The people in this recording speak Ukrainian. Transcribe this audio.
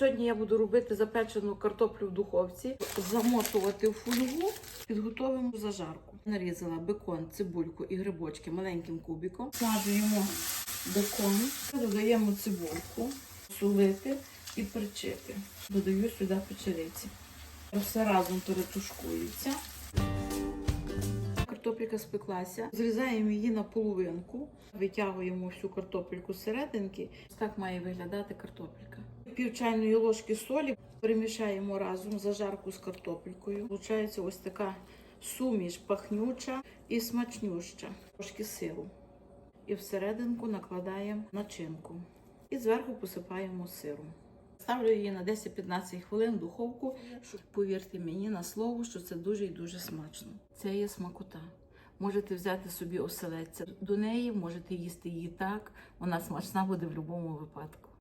Сьогодні я буду робити запечену картоплю в духовці, замотувати в фольгу, підготовимо зажарку. Нарізала бекон, цибульку і грибочки маленьким кубиком. Смажуємо бекон, додаємо цибульку, солити і перчити. Додаю сюди печериці. Все разом перетушкується. Картопелька спеклася. Зрізаємо її на половинку, витягуємо всю картопельку з серединки. Так має виглядати картопелька. Пів чайної ложки солі перемішаємо разом зажарку з картопелькою. Получається ось така суміш пахнюча і смачнюща. Трошки сиру. І всерединку накладаємо начинку. І зверху посипаємо сиром. Ставлю її на 10-15 хвилин в духовку. Повірте мені на слово, що це дуже і дуже смачно. Це є смакота. Можете взяти собі оселедця до неї, можете їсти її так. Вона смачна буде в будь-якому випадку.